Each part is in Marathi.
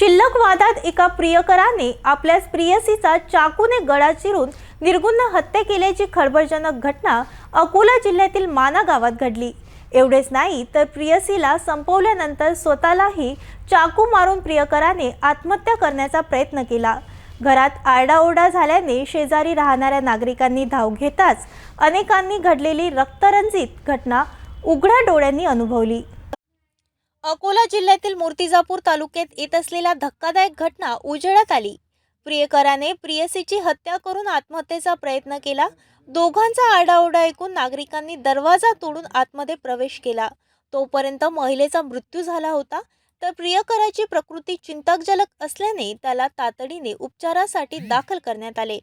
शिल्लक वादात एका प्रियकराने आपल्याच प्रियसीचा चाकूने गळा चिरून निर्गुण हत्या केल्याची खळबळजनक घटना अकोला जिल्ह्यातील माना गावात घडली. एवढेच नाही तर प्रियसीला संपवल्यानंतर स्वतःलाही चाकू मारून प्रियकराने आत्महत्या करण्याचा प्रयत्न केला. घरात आरडाओरडा झाल्याने शेजारी राहणाऱ्या नागरिकांनी धाव घेताच अनेकांनी घडलेली रक्तरंजित घटना उघड्या डोळ्यांनी अनुभवली. अकोला जिल्ह्यातील मूर्तिजापूर तालुक्यात येत असलेल्या धक्कादायक घटना उजेडात आली. प्रियकराने प्रियसीची हत्या करून आत्महत्येचा प्रयत्न केला. दोघांचा आरडाओरडा ऐकून नागरिकांनी दरवाजा तोडून आतमध्ये प्रवेश केला. तोपर्यंत महिलेचा मृत्यू झाला होता. तर प्रियकराची प्रकृती चिंताजनक असल्याने त्याला तातडीने उपचारासाठी दाखल करण्यात आले.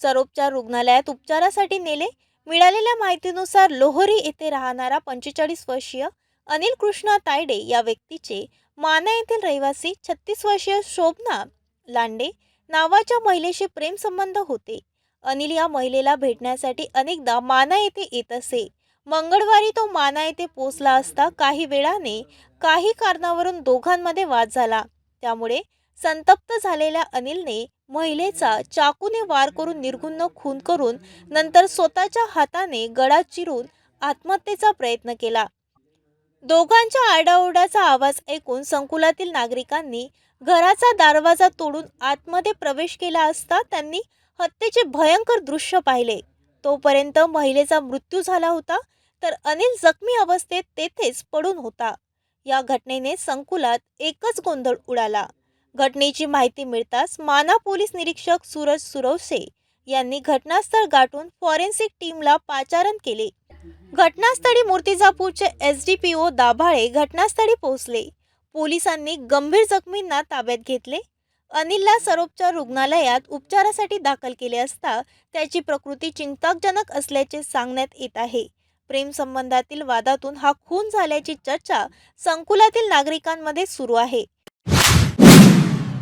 सर्वोपचार रुग्णालयात उपचारासाठी नेले. मिळालेल्या माहितीनुसार लोहरी येथे राहणारा पंचेचाळीस वर्षीय अनिल कृष्णा तायडे या व्यक्तीचे माना येथील रहिवासी छत्तीस वर्षीय शोभना लांडे नावाच्या महिलेशी प्रेमसंबंध होते. अनिल या महिलेला भेटण्यासाठी अनेकदा माना येथे येत असे. मंगळवारी तो माना येथे पोचला असता काही वेळाने काही कारणावरून दोघांमध्ये वाद झाला. त्यामुळे संतप्त झालेल्या अनिलने महिलेचा चाकूने वार करून निर्गुण खून करून नंतर स्वतःच्या हाताने गळा चिरून आत्महत्येचा प्रयत्न केला. दोघांच्या आरडाओरडाचा आवाज ऐकून संकुलातील नागरिकांनी घराचा दरवाजा तोडून आतमध्ये प्रवेश केला असता त्यांनी हत्येचे भयंकर दृश्य पाहिले. तोपर्यंत महिलेचा मृत्यू झाला होता तर अनिल जखमी अवस्थेत तेथेच पडून होता. या घटनेने संकुलात एकच गोंधळ उडाला. घटनेची माहिती मिळताच माना पोलीस निरीक्षक सूरज सुरवसे यांनी घटनास्थळ गाठून फॉरेन्सिक टीमला पाचारण केले. घटनास्थळी मूर्तिजापूरचे S D P O Dabhale घटनास्थळी पोहोचले. पोलिसांनी गंभीर जखमींना ताब्यात घेतले. अनिलला सरोपच्या रुग्णालयात उपचारासाठी दाखल केले असता त्याची प्रकृती चिंताजनक असल्याचे सांगण्यात येत आहे. प्रेमसंबंधातील वादातून हा खून झाल्याची चर्चा संकुलातील नागरिकांमध्ये सुरू आहे.